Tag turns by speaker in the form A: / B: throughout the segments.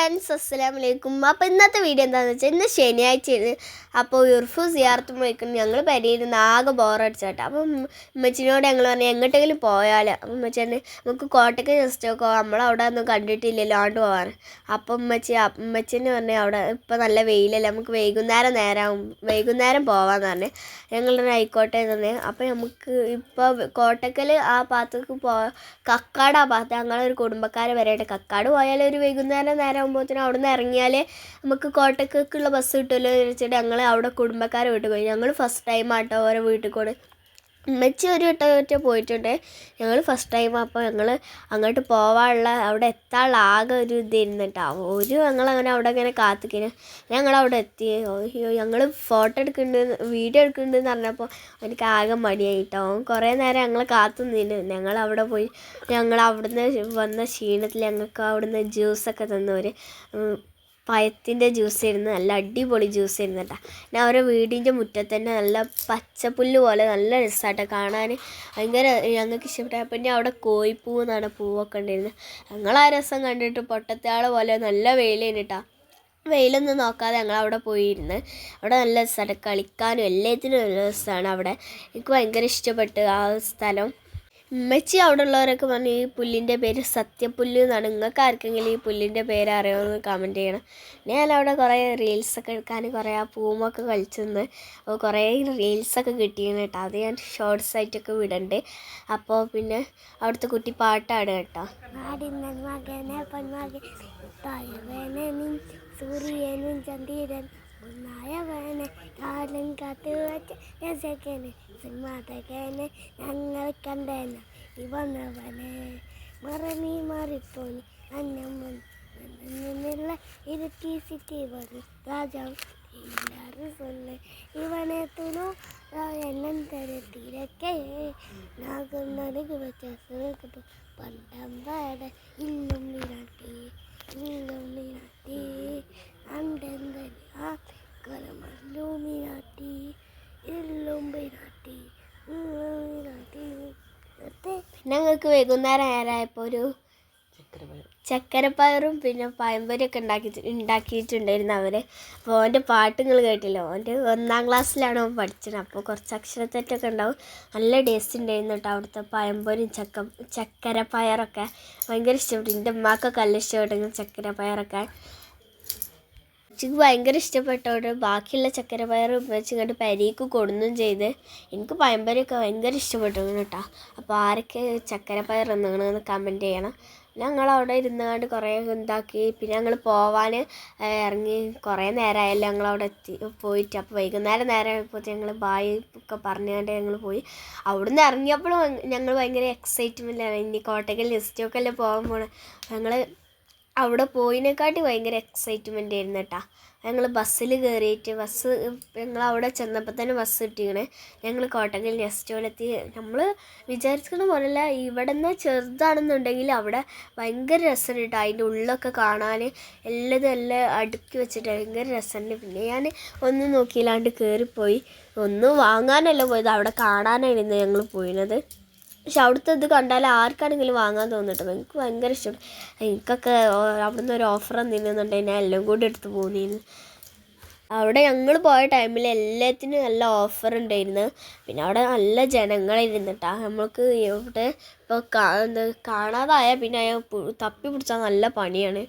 A: Friends അസ്സലാമു വലൈക്കും അപ്പോൾ ഇന്നത്തെ വീഡിയോ എന്താണെന്ന് വെച്ചാൽ ഇന്ന് ശനിയാഴ്ചയാണ്. അപ്പോൾ ഉർഫു സിയാർത്തും പോയിക്കുന്നു. ഞങ്ങൾ പരിയിരുന്ന് ആകെ ബോറടിച്ചേട്ടാ അപ്പം ഉമ്മച്ചിനോട് ഞങ്ങൾ പറഞ്ഞു എങ്ങോട്ടെങ്കിലും പോയാലോ? അപ്പം ഉമ്മച്ചി നമുക്ക് കോട്ടയ്ക്ക് ജസ്റ്റ് ഒക്കെ നമ്മളവിടെ ഒന്നും കണ്ടിട്ടില്ലല്ലോ ആണ്ട് പോകാൻ അപ്പം ഉമ്മച്ചി ഉമ്മച്ചിന് പറഞ്ഞു അവിടെ ഇപ്പം നല്ല വെയിലല്ലേ നമുക്ക് വൈകുന്നേരം നേരം വൈകുന്നേരം പോവാന്ന് പറഞ്ഞു. ഞങ്ങൾ ആയിക്കോട്ടെ പറഞ്ഞു. അപ്പം നമുക്ക് ഇപ്പോൾ കോട്ടക്കൽ ആ ഭാഗത്തേക്ക് പോ കക്കാട് ആ ഭാഗത്ത് ഞങ്ങളൊരു കുടുംബക്കാരെ വരെയായിട്ട് കക്കാട് പോയാൽ ഒരു വൈകുന്നേരം നേരം ആകുമ്പോഴത്തേനും അവിടെ നിന്ന് ഇറങ്ങിയാൽ നമുക്ക് കോട്ടക്കുള്ള ബസ് കിട്ടുമല്ലോ എന്ന് വെച്ചിട്ട് ഞങ്ങൾ അവിടെ കുടുംബക്കാരെ വീട്ടിൽ പോയി. ഞങ്ങൾ ഫസ്റ്റ് ടൈം ആട്ടോ ഓരോ വീട്ടിൽ കൂടെ. ഉമ്മച്ചി ഒരു വട്ടം ഒറ്റ പോയിട്ടുണ്ട്. ഞങ്ങൾ ഫസ്റ്റ് ടൈം അപ്പോൾ ഞങ്ങൾ അങ്ങോട്ട് പോവാനുള്ള അവിടെ എത്താനുള്ള ആകെ ഒരു ഇതായിരുന്നു കേട്ടോ ഒരു ഞങ്ങളങ്ങനെ അവിടെ ഇങ്ങനെ കാത്തിക്കിന് ഞങ്ങൾ അവിടെ എത്തി. ഞങ്ങൾ ഫോട്ടോ എടുക്കുന്നുണ്ട് വീഡിയോ എടുക്കുന്നുണ്ടെന്ന് പറഞ്ഞപ്പോൾ എനിക്ക് ആകെ മടിയായിട്ടോ കുറേ നേരം ഞങ്ങൾ കാത്തു നിന്നു ഞങ്ങൾ അവിടെ പോയി ഞങ്ങൾ അവിടുന്ന് വന്ന ക്ഷീണത്തിൽ ഞങ്ങൾക്ക് അവിടുന്ന് ജ്യൂസൊക്കെ തന്നവർ പഴത്തിന്റെ ജ്യൂസ് ആയിരുന്നു. നല്ല അടിപൊളി ജ്യൂസ് ആയിരുന്നു കേട്ടോ. ഞാൻ അവരുടെ വീടിന്റെ മുറ്റത്ത് തന്നെ നല്ല പച്ചപ്പുല്ല് പോലെ നല്ല രസമാട്ടോ കാണാൻ. ഭയങ്കര ഞങ്ങൾക്ക് ഇഷ്ടപ്പെട്ട പിന്നെ അവിടെ കോഴിപ്പൂ എന്നാണ് പൂവൊക്കെ ഉണ്ടായിരുന്നത്. ഞങ്ങൾ ആ രസം കണ്ടിട്ട് പൊട്ടത്താൾ പോലെ നല്ല വെയിലേന് കേട്ടോ. വെയിലൊന്നും നോക്കാതെ ഞങ്ങൾ അവിടെ പോയിരുന്നു. അവിടെ നല്ല രസമാണ് കളിക്കാനും എല്ലാത്തിനും നല്ല രസമാണ് അവിടെ. എനിക്ക് ഭയങ്കര ഇഷ്ടപ്പെട്ടു ആ സ്ഥലം. ഉമ്മച്ചി അവിടെ ഉള്ളവരൊക്കെ പറഞ്ഞു ഈ പുല്ലിന്റെ പേര് സത്യപുല്ല് എന്നാണ്. നിങ്ങൾക്ക് ആർക്കെങ്കിലും ഈ പുല്ലിന്റെ പേര് അറിയാമെന്ന് കമന്റ് ചെയ്യണം. ഞാൻ അവിടെ കുറേ റീൽസൊക്കെ എടുക്കാൻ കുറേ ആ പൂമൊക്കെ കളിച്ചു നിന്ന് അപ്പോൾ കുറേ റീൽസൊക്കെ കിട്ടിയിരുന്നു കേട്ടോ. അത് ഞാൻ ഷോർട്സ് ആയിട്ടൊക്കെ വിടണ്ട്. അപ്പോൾ പിന്നെ അവിടുത്തെ കുട്ടി പാട്ടാണ് കേട്ടോ.
B: സൂര്യനും മകനെ ഒന്നായ വേണേ കാലം കാത്തു വച്ച് രസക്കനെ സിംഹാതകനെ ഞങ്ങൾ കണ്ടേന ഇവന്നവനെ മറമി മാറിപ്പോയി അന്നമ്മ നിന്നുള്ള ഇരുട്ടി സിറ്റി വന്നു രാജാവ് എല്ലാവരും ഇവനെ
A: തുണു ഞങ്ങൾക്ക് വൈകുന്നേരം നേരമായപ്പോൾ ഒരു ചക്കരപ്പയറും പിന്നെ പഴംപൊരിയൊക്കെ ഉണ്ടാക്കി ഉണ്ടാക്കിയിട്ടുണ്ടായിരുന്നു അവർ അപ്പോൾ ഓന്റെ പാട്ട് നിങ്ങൾ കേട്ടില്ല. ഓന്റെ ഒന്നാം ക്ലാസ്സിലാണ് അവൻ പഠിച്ചത്. അപ്പോൾ കുറച്ച് അക്ഷരത്തെറ്റൊക്കെ ഉണ്ടാവും. നല്ല ടേസ്റ്റ് ഉണ്ടായിരുന്നു കേട്ടോ അവിടുത്തെ പഴംപൊരിയും ചക്ക ചക്കരപ്പയറൊക്കെ. ഭയങ്കര ഇഷ്ടപ്പെട്ടു. എന്റെ ഉമ്മാക്കൊക്കെ നല്ല ഇഷ്ടപ്പെട്ടു ചക്കരപ്പയറൊക്കെ. എനിക്ക് ഭയങ്കര ഇഷ്ടപ്പെട്ടോണ്ട് ബാക്കിയുള്ള ചക്കരപ്പയർ വെച്ച് ഇങ്ങോട്ട് പരിക്ക് കൊടുന്നും ചെയ്ത് എനിക്ക് പഴംപൊരിയൊക്കെ ഭയങ്കര ഇഷ്ടപ്പെട്ടു കേട്ടോ. അപ്പോൾ ആരൊക്കെ ചക്കരപ്പയർ എന്നാണെന്ന് കമന്റ് ചെയ്യണം. ഞങ്ങൾ അവിടെ ഇരുന്നുകൊണ്ട് കുറേ ഇതാക്കി. പിന്നെ ഞങ്ങൾ പോവാൻ ഇറങ്ങി കുറേ നേരമായല്ലോ ഞങ്ങൾ അവിടെ എത്തി പോയിട്ട്. അപ്പോൾ വൈകുന്നേരം നേരം ആയപ്പോൾ ഞങ്ങൾ ബായ് ഒക്കെ പറഞ്ഞുകൊണ്ട് ഞങ്ങൾ പോയി. അവിടുന്ന് ഇറങ്ങിയപ്പോഴും ഞങ്ങൾ ഭയങ്കര എക്സൈറ്റ്മെന്റാണ് ഇനി കോട്ടയ്ക്കൽ ലിസ്റ്റൊക്കെ അല്ലേ പോകാൻ ഞങ്ങൾ അവിടെ പോയിനെക്കാട്ടി ഭയങ്കര എക്സൈറ്റ്മെന്റ് ആയിരുന്നു കേട്ടോ ഞങ്ങൾ ബസ്സിൽ കയറിയിട്ട് ബസ് ഞങ്ങൾ അവിടെ ചെന്നപ്പോൾ തന്നെ ബസ് കിട്ടിക്കണേ. ഞങ്ങൾ കോട്ടക്കൽ നെസ്റ്റോലെത്തി നമ്മൾ വിചാരിക്കുന്ന പോലെയല്ല ഇവിടെ നിന്ന് ചെറുതാണെന്നുണ്ടെങ്കിൽ അവിടെ ഭയങ്കര രസമുണ്ട് കേട്ടോ അതിന്റെ ഉള്ളൊക്കെ കാണാൻ എല്ലതും എല്ലാം അടുക്കി വെച്ചിട്ട് ഭയങ്കര രസമുണ്ട് പിന്നെ ഞാൻ ഒന്നും നോക്കിയില്ലാണ്ട് കയറിപ്പോയി ഒന്നും വാങ്ങാനല്ല പോയത് അവിടെ കാണാനായിരുന്നു ഞങ്ങൾ പോയിരുന്നത് പക്ഷെ അവിടുത്തെ ഇത് കണ്ടാൽ ആർക്കാണെങ്കിലും വാങ്ങാൻ തോന്നിട്ടോ. എനിക്ക് ഭയങ്കര ഇഷ്ടം. എനിക്കൊക്കെ അവിടുന്ന് ഒരു ഓഫർ തന്നിരുന്നുണ്ടെങ്കിൽ ഞാൻ എല്ലാം കൂടി എടുത്ത് പോകുന്നതിന് അവിടെ ഞങ്ങൾ പോയ ടൈമിൽ എല്ലാത്തിനും നല്ല ഓഫർ ഉണ്ടായിരുന്നു. പിന്നെ അവിടെ നല്ല ജനങ്ങളിരുന്നിട്ടാണ് നമ്മൾക്ക് ഇവിടെ ഇപ്പോൾ കാണാതായ പിന്നെ തപ്പി പിടിച്ചാൽ നല്ല പണിയാണ്.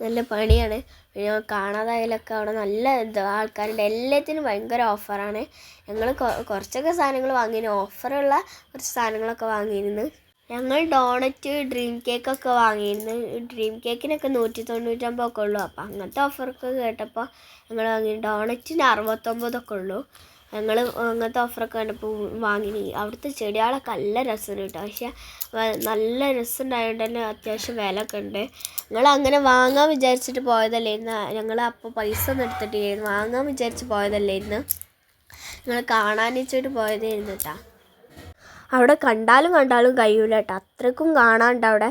A: നല്ല പണിയാണ്. പിന്നെ കാണാതായാലൊക്കെ അവിടെ നല്ല ഇത് ആൾക്കാരുണ്ട്. എല്ലാത്തിനും ഭയങ്കര ഓഫറാണ്. ഞങ്ങൾ കുറച്ചൊക്കെ സാധനങ്ങൾ വാങ്ങിയിരുന്നു. ഓഫറുള്ള കുറച്ച് സാധനങ്ങളൊക്കെ വാങ്ങിയിരുന്നു. ഞങ്ങൾ ഡോണറ്റ് ഡ്രീം കേക്കൊക്കെ വാങ്ങിയിരുന്നു. ഡ്രീം കേക്കിനൊക്കെ നൂറ്റി തൊണ്ണൂറ്റമ്പതൊക്കെ ഉള്ളൂ. അപ്പോൾ അങ്ങനത്തെ ഓഫറൊക്കെ കേട്ടപ്പോൾ ഞങ്ങൾ വാങ്ങി. ഡോണറ്റിന് അറുപത്തൊമ്പതൊക്കെ ഉള്ളൂ. ഞങ്ങൾ അങ്ങനത്തെ ഓഫറൊക്കെ കണ്ടപ്പോൾ വാങ്ങി അവിടുത്തെ ചെടികളൊക്കെ നല്ല രസമുണ്ട് കേട്ടോ. പക്ഷേ നല്ല രസമുണ്ടായതുകൊണ്ട് തന്നെ അത്യാവശ്യം വില ഒക്കെ ഉണ്ട്. ഞങ്ങൾ അങ്ങനെ വാങ്ങാൻ വിചാരിച്ചിട്ട് പോയതല്ലായിരുന്നു. ഞങ്ങൾ അപ്പോൾ പൈസ ഒന്നും എടുത്തിട്ടില്ലായിരുന്നു. വാങ്ങാൻ വിചാരിച്ച് പോയതല്ലായിരുന്നു. ഞങ്ങൾ കാണാൻ വെച്ചിട്ട് പോയതായിരുന്നു കേട്ടോ. അവിടെ കണ്ടാലും കണ്ടാലും കഴിയൂല കേട്ടോ. അത്രക്കും കാണാണ്ട് അവിടെ.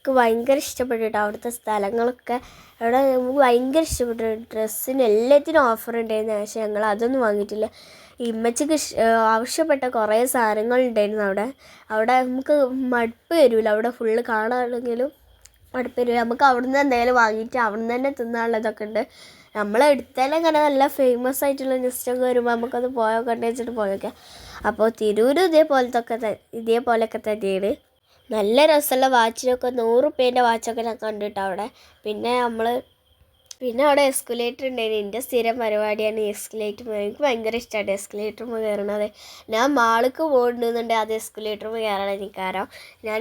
A: എനിക്ക് ഭയങ്കര ഇഷ്ടപ്പെട്ടു കേട്ടോ അവിടുത്തെ സ്ഥലങ്ങളൊക്കെ. അവിടെ നമുക്ക് ഭയങ്കര ഇഷ്ടപ്പെട്ടു ഡ്രസ്സിന് എല്ലാത്തിനും ഓഫർ ഉണ്ടായിരുന്നു. പക്ഷേ ഞങ്ങൾ അതൊന്നും വാങ്ങിയിട്ടില്ല. ഇമ്മച്ചിക്ക് ആവശ്യപ്പെട്ട കുറേ സാധനങ്ങൾ ഉണ്ടായിരുന്നു അവിടെ. അവിടെ നമുക്ക് മടുപ്പ് വരില്ല. അവിടെ ഫുള്ള് കാണാണെങ്കിലും മടുപ്പ് വരില്ല. നമുക്ക് അവിടുന്ന് എന്തെങ്കിലും വാങ്ങിയിട്ട് അവിടുന്ന് തന്നെ തിന്നാനുള്ളതൊക്കെ ഉണ്ട്. നമ്മളെ എടുത്താലും അങ്ങനെ നല്ല ഫേമസ് ആയിട്ടുള്ള ജസ്റ്റൊക്കെ വരുമ്പോൾ നമുക്കത് പോയോക്കട്ടെ വെച്ചിട്ട് പോയൊക്കെ. അപ്പോൾ തിരൂരും ഇതേപോലത്തെ ഒക്കെ ത- ഇതേപോലെയൊക്കെ തന്നെയാണ്. നല്ല രസമുള്ള വാച്ചിനൊക്കെ നൂറ് റുപ്യേന്റെ വാച്ചൊക്കെ ഞാൻ കണ്ടിട്ട് അവിടെ. പിന്നെ നമ്മൾ പിന്നെ അവിടെ എസ്കുലേറ്റർ ഉണ്ടായിരുന്നു. എന്റെ സ്ഥിരം പരിപാടിയാണ് എസ്കുലേറ്റർ എനിക്ക് ഭയങ്കര ഇഷ്ടമാണ് എസ്കുലേറ്റർ കയറണത്. ഞാൻ മാളിക്ക് പോകുന്നുണ്ടെന്നുണ്ടെങ്കിൽ അത് എസ്കുലേറ്റർ കയറണം എനിക്ക് കാരണം ഞാൻ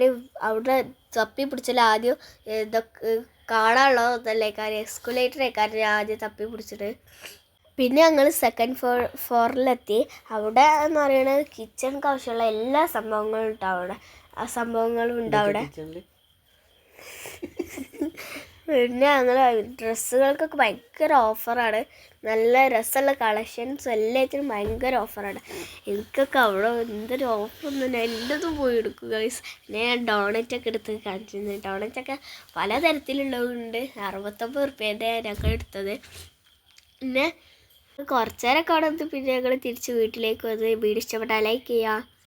A: അവിടെ തപ്പി പിടിച്ചാൽ ആദ്യം ഇതൊക്കെ കാണാനുള്ളതല്ലേ കാര്യം എസ്കുലേറ്ററെ ഞാൻ ആദ്യം തപ്പി പിടിച്ചിട്ട് പിന്നെ ഞങ്ങൾ സെക്കൻഡ് ഫ്ലോർ ഫ്ലോറിലെത്തി അവിടെ എന്ന് പറയുന്നത് കിച്ചൺ ആവശ്യമുള്ള എല്ലാ സംഭവങ്ങളും ഉണ്ടാവും അവിടെ. ആ സംഭവങ്ങളും ഉണ്ട് അവിടെ പിന്നെ ഞങ്ങൾ ഡ്രസ്സുകൾക്കൊക്കെ ഭയങ്കര ഓഫറാണ്. നല്ല രസമുള്ള കളക്ഷൻസ് എല്ലാത്തിനും ഭയങ്കര ഓഫറാണ്. എനിക്കൊക്കെ അവിടെ എന്തൊരു ഓഫറൊന്നും എല്ലതും പോയി എടുക്കും ഗൈസ് ഞാൻ ഡോണറ്റ് ഒക്കെ എടുത്ത് കാണിച്ചിരുന്നു. ഡോണറ്റ് ഒക്കെ പലതരത്തിലുള്ളതുണ്ട്. അറുപത്തൊമ്പത് റുപ്യേന്റെ ഞങ്ങൾ എടുത്തത്. പിന്നെ കുറച്ച് നേരമൊക്കെ അവിടെ നിന്ന് പിന്നെ ഞങ്ങൾ തിരിച്ച് വീട്ടിലേക്ക് വന്ന് വീട് ഇഷ്ടപ്പെട്ടാൽ ലൈക്ക് ചെയ്യുക.